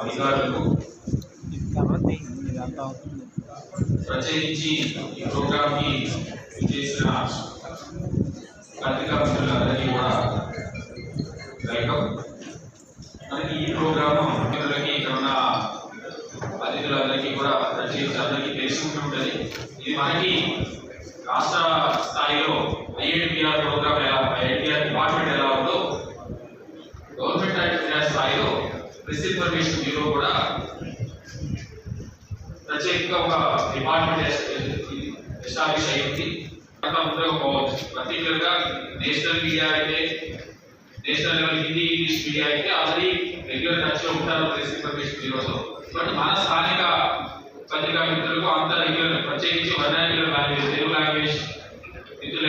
అధికారులకు ప్రత్యేకించి ఈ ప్రోగ్రామ్కి చేసిన పత్రికా మిత్రులందరికీ కూడా వెల్కమ్. మనకి ఈ ప్రోగ్రాము మిత్రులకి ఇక్కడ ఉన్న అతిథులందరికీ కూడా ప్రత్యేకించి అందరికీ తెలుసుకుంటూ ఉంటుంది. ఇది మనకి రాష్ట్ర స్థాయిలో ఐఐటిఆర్ ప్రోగ్రామ్ ఎలా ఐఐటిఆర్ డిపార్ట్మెంట్ ఎలా ఉందో గవర్నమెంట్ స్థాయిలో ప్రెస్ ఇన్ఫర్మేషన్ బ్యూరో కూడా ప్రత్యేకంగా ఒక డిపార్ట్మెంట్ ఎస్టాబ్లిష్ అయ్యింది అంతా ఉపయోగపోవచ్చు పర్టికులర్ గా నేషనల్ మీడియా అయితే national level Hindi English media అయితే ఆల్రెడీ రెగ్యులర్ టచ్ లో ఉంటారు ప్రెస్ ఇన్ఫర్మేషన్ బ్యూరోతో బట్ మన స్థానిక పత్రికా మిత్రులకు అంత రెగ్యులర్ ప్రత్యేకించి వర్ణాకుల లాంగ్వేజ్ తెలుగు లాంగ్వేజ్ మిత్రులు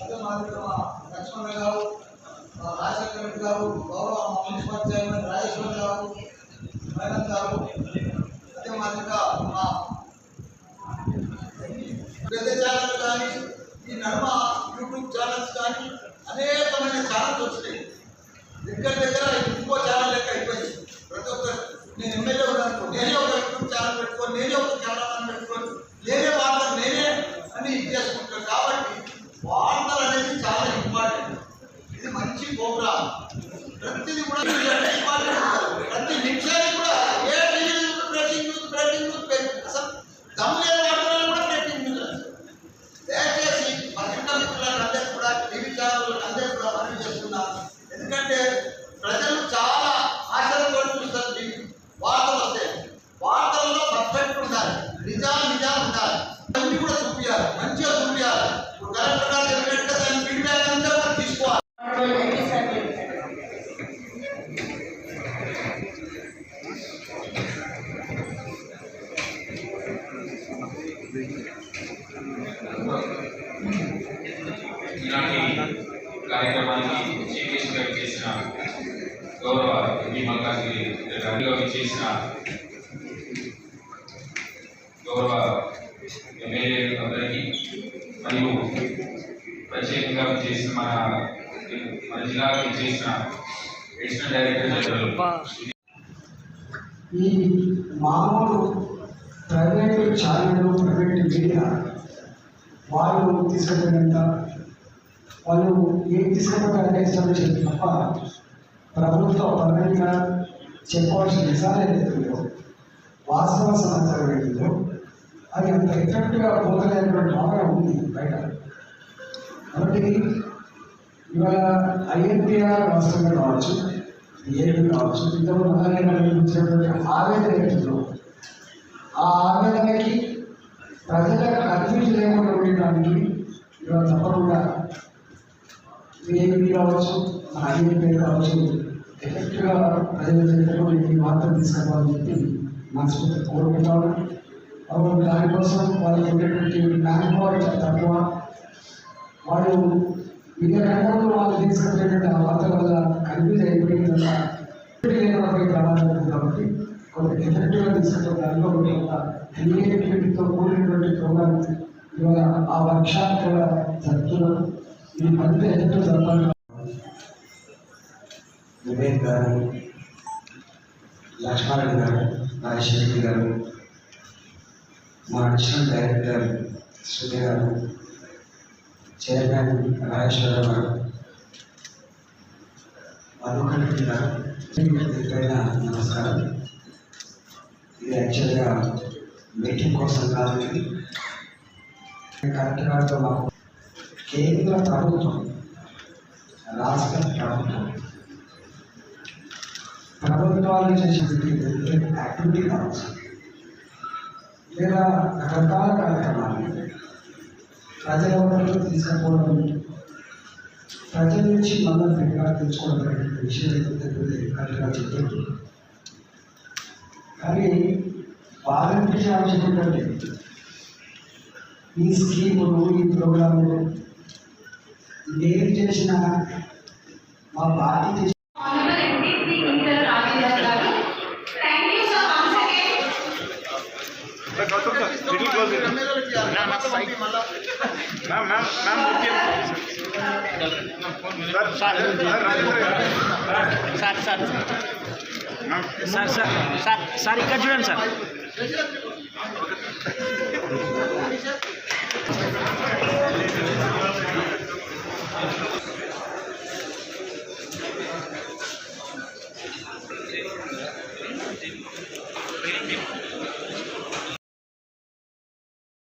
అదే మాదిరిగా మా లక్ష్మణ గారు మా రాజశేఖర రెడ్డి గారు గౌరవ మున్సిపల్ చైర్మన్ రాజేశ్వర్ గారు మేడం గారు అదే మాదిరిగా మా పెద్ద ఛానల్ కానీ ఈ నర్మ యూట్యూబ్ ఛానల్స్ కానీ అనేకమైన ఛానల్స్ వచ్చినాయి. దగ్గర దగ్గర ప్రోగ్రామ్ ప్రతిది కూడా ప్రతి నిమిషానికి కూడా ఏ TV breaking news breaking news అసలు దమ్ లేని కూడా బ్రేకింగ్ న్యూస్ దయచేసి పత్రికా కూడా టీవీ ఛానల్ అందరూ కూడా మనవి చేస్తున్నారు ఎందుకంటే ప్రజలు చాలా ఆశలతో చూస్తారు టీవీ. వార్తలు వస్తాయి వార్తల్లో పర్ఫెక్ట్ ఉండాలి. నిజాలు నిజాలు ఉండాలి. అన్ని కూడా చూపించాలి మంచిగా ఈనాటి కార్యక్రమాన్ని చీఫ్ గెస్ట్ చేసిన గౌరవ ఎంపీ మల్కాజ్గిరి గారిగా చేసిన గౌరవ ఎమ్మెల్యే అందరికీ మరియు ప్రత్యేకంగా చేసిన మన మన జిల్లాకు చేసిన అడిషనల్ డైరెక్టర్ జనరల్ ఈ మామూలు ప్రైవేట్ ఛానళ్ళు ప్రైవేట్ మీడియా వాళ్ళు తీసుకుపోయినంత వాళ్ళు ఏం తీసుకుపోతారంటే ఇష్టం తప్ప ప్రభుత్వ పరంగా చెప్పవలసిన నిజాలు ఏదైతుందో వాస్తవ సమాచారం ఏదైతుందో అది అంత ఎఫెక్ట్గా పోతలేనటువంటి భావన ఉంది బయట. కాబట్టి ఇవాళ ఐఎన్పిఆర్ రాష్ట్రంగా కావచ్చు ఏడు కావచ్చు ఇంతకుముందు మొదలైన వచ్చినటువంటి ఆవేదన ఏమిటో ఆ ఆవేదనకి ప్రజలు కన్ఫ్యూజ్ లేకుండా ఉండడానికి ఇవాళ తప్పకుండా ఏపీ కావచ్చు మన ఐఎన్పీ కావచ్చు ఎఫెక్ట్గా ప్రజల దగ్గరకు ఈ వార్తలు తీసుకురావాలని చెప్పి మనస్ఫూర్తి కోరుకుంటాను అవును దానికోసం వాళ్ళకి ఉండేటువంటి మ్యాన్ పవర్ చాలా తక్కువ. వాళ్ళు వివిధ రంగంలో వాళ్ళు తీసుకునేటువంటి ఆ వార్తల వల్ల కన్ఫ్యూజ్ అయిపోయిన వల్ల లేనటువంటి కాబట్టి కొంత ఎఫెక్టివ్గా తీసుకుంటే దానిలో కూడా క్రియేటివిటీతో కూడినటువంటి ప్రోగ్రామ్ ఇవాళ ఆ వర్క్షాప్ కూడా జరుగుతున్నారు ఈ పనితో ఎంతో జరపాలి వివేక్ గారు లక్ష్మారెడ్డి గారు రాజశేఖర్ గారు మా అడిషనల్ డైరెక్టర్ శృతి గారు చైర్మన్ రాజేశ్వర గారు మధుకర్ గారు పైన నమస్కారం. ఇది యాక్చువల్గా మీటింగ్ కోసం కాదు కరెక్ట్ కలెక్టర్ గారితో మాకు కేంద్ర ప్రభుత్వం రాష్ట్ర ప్రభుత్వం ప్రభుత్వాలు చేసేటువంటి యాక్టివిటీ కావచ్చు లేదా రకరకాల కార్యక్రమాలు. ప్రజలందరూ తీసుకోవడం తీసుకుపోవడం ప్రజల నుంచి మనం ఫీడ్బ్యాక్ తెచ్చుకోవడం విషయం ఏదైతే కరెక్ట్గా చెప్పారు కానీ వాలంటీర్ ఆవశ్యకత ఏంటంటే ఈ స్కీములు ఈ ప్రోగ్రాములు నేను చేసిన మా పార్టీ చేసిన Honorable MP Sri Kuntal Ravidas garu. Thank you sir once again. ఎమ్మెల్యేలకు ఇవ్వాలి. తర్వాత పంపి మళ్ళా. Sir sir sir sir sir sir ఇక్కడ చూడండి సార్